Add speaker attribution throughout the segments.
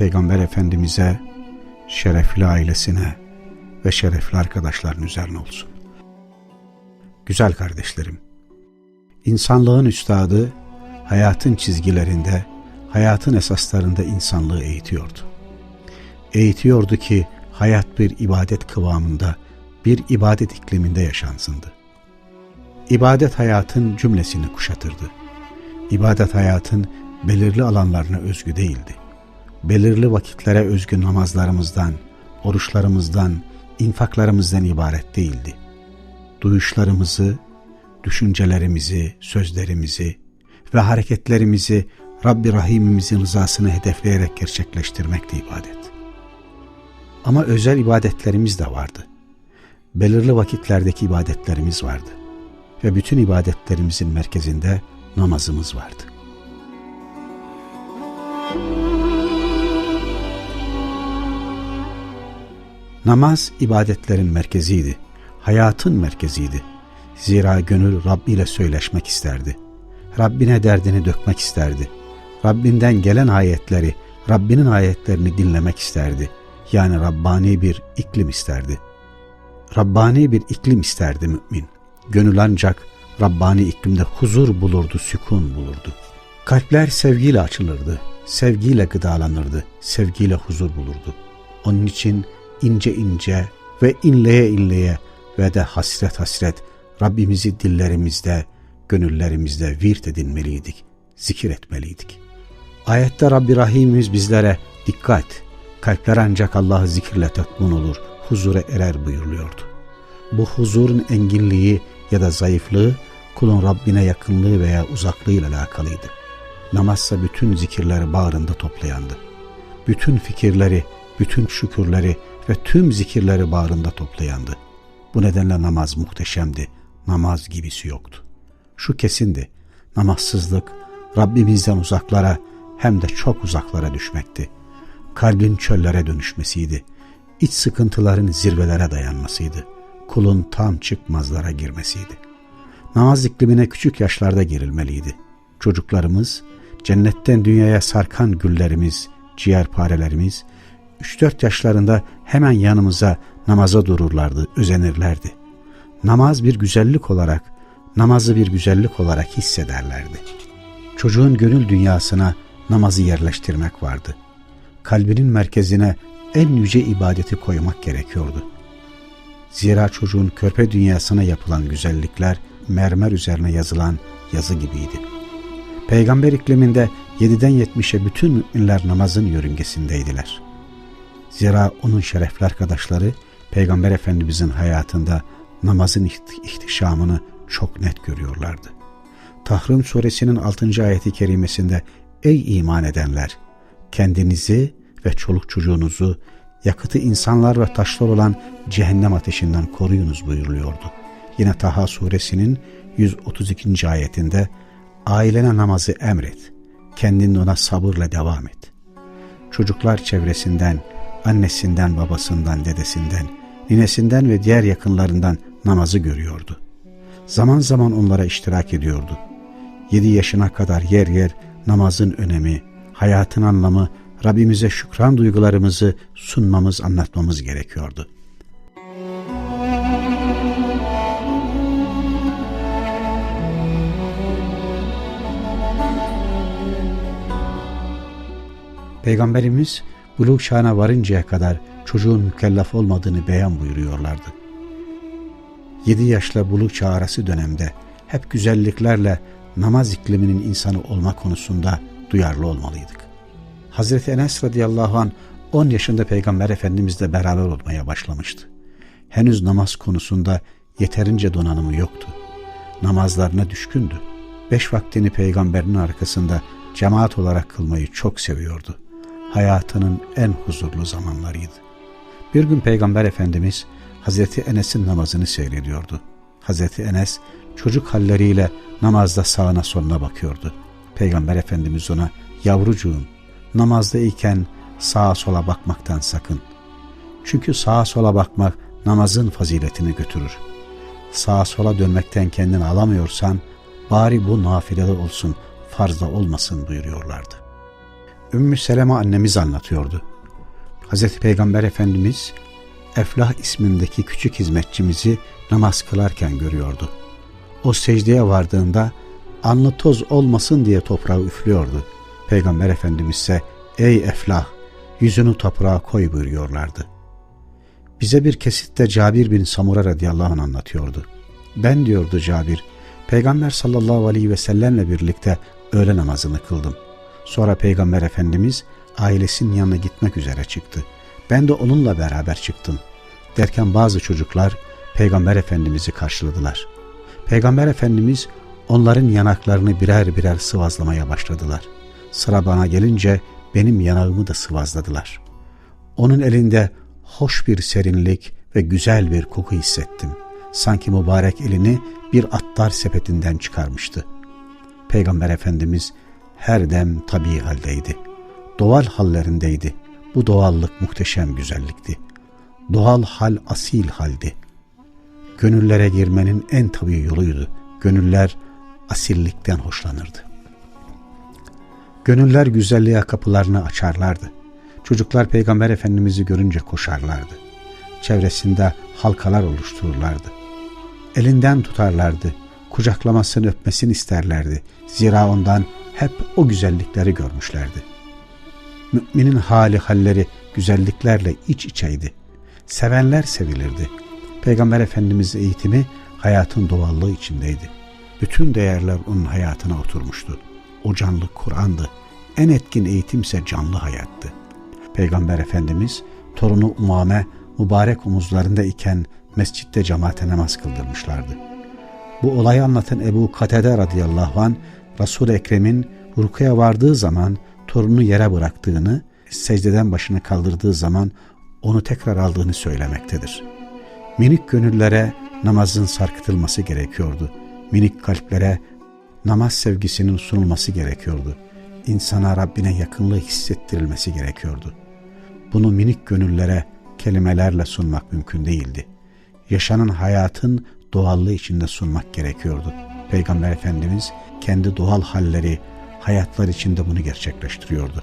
Speaker 1: Peygamber Efendimiz'e, şerefli ailesine ve şerefli arkadaşların üzerine olsun. Güzel kardeşlerim, insanlığın üstadı hayatın çizgilerinde, hayatın esaslarında insanlığı eğitiyordu. Eğitiyordu ki hayat bir ibadet kıvamında, bir ibadet ikliminde yaşansındı. İbadet hayatın cümlesini kuşatırdı. İbadet hayatın belirli alanlarına özgü değildi. Belirli vakitlere özgü namazlarımızdan, oruçlarımızdan, infaklarımızdan ibaret değildi. Duyuşlarımızı, düşüncelerimizi, sözlerimizi ve hareketlerimizi Rabbi Rahimimizin rızasını hedefleyerek gerçekleştirmekti ibadet. Ama özel ibadetlerimiz de vardı. Belirli vakitlerdeki ibadetlerimiz vardı. Ve bütün ibadetlerimizin merkezinde namazımız vardı. Namaz ibadetlerin merkeziydi. Hayatın merkeziydi. Zira gönül Rabbi ile söyleşmek isterdi. Rabbine derdini dökmek isterdi. Rabbinden gelen ayetleri, Rabbinin ayetlerini dinlemek isterdi. Yani Rabbani bir iklim isterdi. Rabbani bir iklim isterdi mümin. Gönül ancak Rabbani iklimde huzur bulurdu, sükun bulurdu. Kalpler sevgiyle açılırdı, sevgiyle gıdalanırdı, sevgiyle huzur bulurdu. Onun için ince ince ve inleye inleye ve de hasret hasret Rabbimizi dillerimizde, gönüllerimizde virt edinmeliydik, zikir etmeliydik. Ayette Rabbi Rahimimiz bizlere dikkat, kalpler ancak Allah'ı zikirle tatmin olur, huzura erer buyuruluyordu. Bu huzurun enginliği ya da zayıflığı kulun Rabbine yakınlığı veya uzaklığıyla alakalıydı. Namazsa bütün zikirleri bağrında toplayandı. Bütün fikirleri, bütün şükürleri ve tüm zikirleri bağrında toplayandı. Bu nedenle namaz muhteşemdi. Namaz gibisi yoktu. Şu kesindi. Namazsızlık Rabbimizden uzaklara hem de çok uzaklara düşmekti. Kalbin çöllere dönüşmesiydi. İç sıkıntıların zirvelere dayanmasıydı. Kulun tam çıkmazlara girmesiydi. Namaz iklimine küçük yaşlarda girilmeliydi. Çocuklarımız, cennetten dünyaya sarkan güllerimiz, ciğerparelerimiz, 3-4 yaşlarında hemen yanımıza namaza dururlardı, özenirlerdi. Namaz bir güzellik olarak, namazı bir güzellik olarak hissederlerdi. Çocuğun gönül dünyasına namazı yerleştirmek vardı. Kalbinin merkezine en yüce ibadeti koymak gerekiyordu. Zira çocuğun körpe dünyasına yapılan güzellikler mermer üzerine yazılan yazı gibiydi. Peygamber ikliminde 7'den 70'e bütün müminler namazın yörüngesindeydiler. Zira onun şerefli arkadaşları Peygamber Efendimizin hayatında namazın ihtişamını çok net görüyorlardı. Tahrim suresinin 6. ayeti kerimesinde Ey iman edenler! Kendinizi ve çoluk çocuğunuzu yakıtı insanlar ve taşlar olan cehennem ateşinden koruyunuz buyuruluyordu. Yine Taha suresinin 132. ayetinde ailene namazı emret, kendin ona sabırla devam et. Çocuklar çevresinden, annesinden, babasından, dedesinden, ninesinden ve diğer yakınlarından namazı görüyordu. Zaman zaman onlara iştirak ediyordu. Yedi yaşına kadar yer yer namazın önemi, hayatın anlamı, Rabbimize şükran duygularımızı sunmamız, anlatmamız gerekiyordu. Peygamberimiz buluğ çağına varıncaya kadar çocuğun mükellef olmadığını beyan buyuruyorlardı. 7 yaşla buluğ çağı arası dönemde hep güzelliklerle namaz ikliminin insanı olma konusunda duyarlı olmalıydık. Hazreti Enes radıyallahu an 10 yaşında Peygamber Efendimizle beraber olmaya başlamıştı. Henüz namaz konusunda yeterince donanımı yoktu. Namazlarına düşkündü. Beş vaktini peygamberin arkasında cemaat olarak kılmayı çok seviyordu. Hayatının en huzurlu zamanlarıydı. Bir gün Peygamber Efendimiz Hazreti Enes'in namazını seyrediyordu. Hazreti Enes çocuk halleriyle namazda sağına soluna bakıyordu. Peygamber Efendimiz ona yavrucuğum namazda iken sağa sola bakmaktan sakın. Çünkü sağa sola bakmak namazın faziletini götürür. Sağa sola dönmekten kendini alamıyorsan bari bu nafilede olsun farzda olmasın buyuruyorlardı. Ümmü Seleme annemiz anlatıyordu. Hazreti Peygamber Efendimiz Eflah ismindeki küçük hizmetçimizi namaz kılarken görüyordu. O secdeye vardığında anlı toz olmasın diye toprağı üflüyordu. Peygamber Efendimiz ise ey Eflah yüzünü toprağa koy buyuruyorlardı. Bize bir kesitte Cabir bin Samura radıyallahu anh anlatıyordu. Ben diyordu Cabir, Peygamber sallallahu aleyhi ve sellemle birlikte öğle namazını kıldım. Sonra Peygamber Efendimiz ailesinin yanına gitmek üzere çıktı. Ben de onunla beraber çıktım. Derken bazı çocuklar Peygamber Efendimiz'i karşıladılar. Peygamber Efendimiz onların yanaklarını birer birer sıvazlamaya başladılar. Sıra bana gelince benim yanağımı da sıvazladılar. Onun elinde hoş bir serinlik ve güzel bir koku hissettim. Sanki mübarek elini bir attar sepetinden çıkarmıştı. Peygamber Efendimiz her dem tabii haldeydi. Doğal hallerindeydi. Bu doğallık muhteşem güzellikti. Doğal hal asil haldi. Gönüllere girmenin en tabii yoluydu. Gönüller asillikten hoşlanırdı. Gönüller güzelliğe kapılarını açarlardı. Çocuklar Peygamber Efendimiz'i görünce koşarlardı. Çevresinde halkalar oluştururlardı. Elinden tutarlardı. Kucaklamasını öpmesini isterlerdi. Zira ondan hep o güzellikleri görmüşlerdi. Müminin hali halleri güzelliklerle iç içeydi. Sevenler sevilirdi. Peygamber Efendimiz eğitimi hayatın doğallığı içindeydi. Bütün değerler onun hayatına oturmuştu. O canlı Kur'an'dı. En etkin eğitimse canlı hayattı. Peygamber Efendimiz torunu Umame mübarek omuzlarında iken mescitte cemaate namaz kıldırmışlardı. Bu olayı anlatan Ebu Katede radıyallahu an Resul-i Ekrem'in rukuya vardığı zaman torunu yere bıraktığını, secdeden başını kaldırdığı zaman onu tekrar aldığını söylemektedir. Minik gönüllere namazın sarkıtılması gerekiyordu. Minik kalplere namaz sevgisinin sunulması gerekiyordu. İnsana Rabbine yakınlığı hissettirilmesi gerekiyordu. Bunu minik gönüllere kelimelerle sunmak mümkün değildi. Yaşanan hayatın doğallığı içinde sunmak gerekiyordu. Peygamber Efendimiz kendi doğal halleri, hayatlar içinde bunu gerçekleştiriyordu.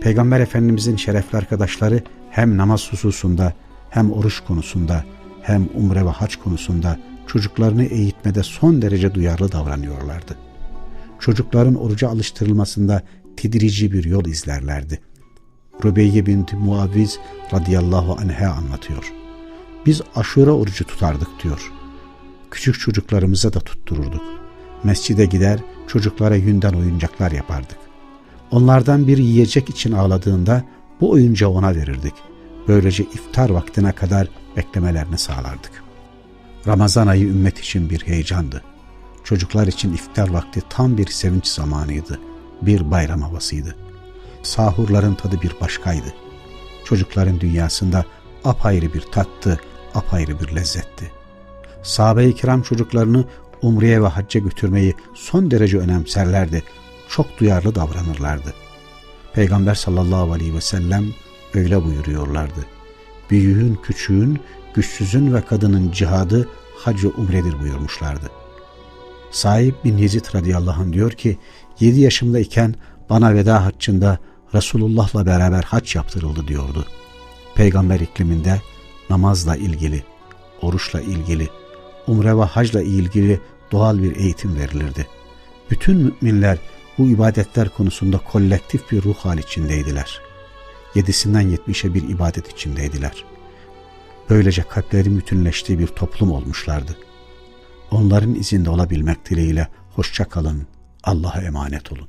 Speaker 1: Peygamber Efendimizin şerefli arkadaşları hem namaz hususunda hem oruç konusunda hem umre ve hac konusunda çocuklarını eğitmede son derece duyarlı davranıyorlardı. Çocukların oruca alıştırılmasında tidirici bir yol izlerlerdi. Rübeyye binti Muaviz radıyallahu anh'a anlatıyor. Biz aşure orucu tutardık diyor. Küçük çocuklarımıza da tuttururduk. Mescide gider çocuklara yünden oyuncaklar yapardık. Onlardan bir yiyecek için ağladığında bu oyuncağı ona verirdik. Böylece iftar vaktine kadar beklemelerini sağlardık. Ramazan ayı ümmet için bir heyecandı. Çocuklar için iftar vakti tam bir sevinç zamanıydı. Bir bayram havasıydı. Sahurların tadı bir başkaydı. Çocukların dünyasında apayrı bir tattı, apayrı bir lezzetti. Sahabe-i kiram çocuklarını umreye ve hacca götürmeyi son derece önemserlerdi. Çok duyarlı davranırlardı. Peygamber sallallahu aleyhi ve sellem öyle buyuruyorlardı. Büyüğün, küçüğün, güçsüzün ve kadının cihadı hacı umredir buyurmuşlardı. Sahip bin Yezid radıyallahu anh diyor ki 7 yaşımdayken bana veda haccında Resulullah'la beraber hac yaptırıldı diyordu. Peygamber ikliminde namazla ilgili, oruçla ilgili, umre ve hacla ilgili doğal bir eğitim verilirdi. Bütün müminler bu ibadetler konusunda kolektif bir ruh hal içindeydiler. Yedisinden yetmişe bir ibadet içindeydiler. Böylece kalplerin bütünleştiği bir toplum olmuşlardı. Onların izinde olabilmek dileğiyle hoşça kalın, Allah'a emanet olun.